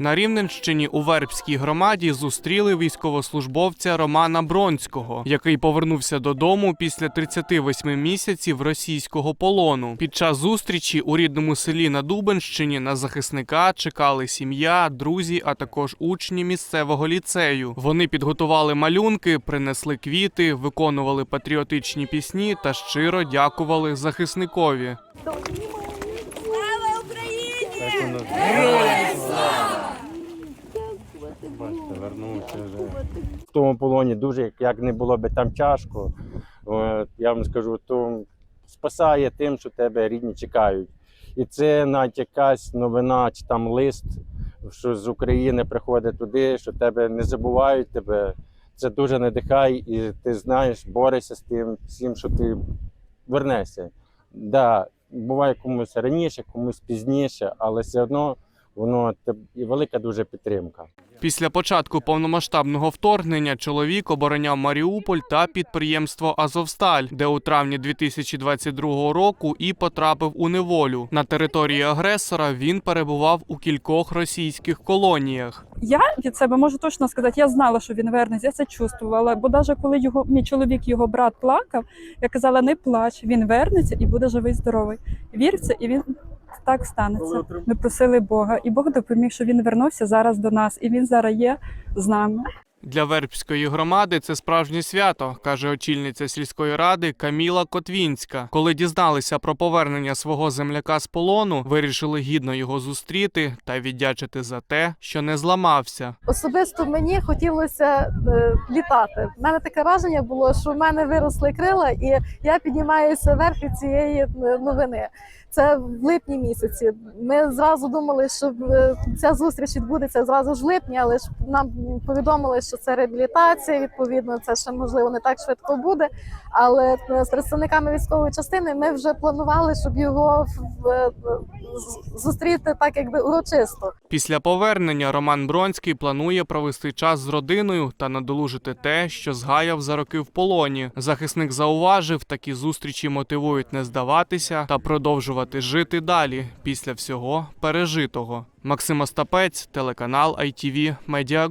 На Рівненщині у Вербській громаді зустріли військовослужбовця Романа Бронського, який повернувся додому після 38 місяців російського полону. Під час зустрічі у рідному селі на Дубенщині на захисника чекали сім'я, друзі, а також учні місцевого ліцею. Вони підготували малюнки, принесли квіти, виконували патріотичні пісні та щиро дякували захисникові. Слава Україні! Бачите, вернувся вже. В тому полоні дуже, як- не було би там тяжко, я вам скажу, то спасає тим, що тебе рідні чекають. І це навіть якась новина чи там лист, що з України приходить туди, що тебе не забувають тебе. Це дуже надихає, і ти знаєш, борешся з тим всім, що ти вернешся. Да, буває комусь раніше, комусь пізніше, але все одно воно і велика дуже підтримка. Після початку повномасштабного вторгнення чоловік обороняв Маріуполь та підприємство Азовсталь, де у травні 2022 року і потрапив у неволю. На території агресора він перебував у кількох російських колоніях. Я від себе можу точно сказати, я знала, що він вернеться, я це чувствувала. Бо навіть коли його мій чоловік, його брат плакав, я казала, не плач, він вернеться і буде живий, здоровий. Вір в це, і він так станеться. Ми просили Бога, і Бог допоміг, що він вернувся зараз до нас, і він зараз є з нами. Для Вербської громади це справжнє свято, каже очільниця сільської ради Каміла Котвінська. Коли дізналися про повернення свого земляка з полону, вирішили гідно його зустріти та віддячити за те, що не зламався. Особисто мені хотілося е, літати. У мене таке враження було, що в мене виросли крила, і я піднімаюся вверх від цієї е, новини. Це в липні місяці. Ми зразу думали, що е, ця зустріч відбудеться зразу ж в липні, але ж нам повідомили, що це реабілітація. Відповідно, це ще можливо не так швидко буде. Але е, з представниками військової частини ми вже планували, щоб його зустріти так, якби урочисто. Після повернення Роман Бронський планує провести час з родиною та надолужити те, що згаяв за роки в полоні. Захисник зауважив, такі зустрічі мотивують не здаватися та продовжувати жити далі після всього пережитого. Максим Остапець, телеканал ITV Media.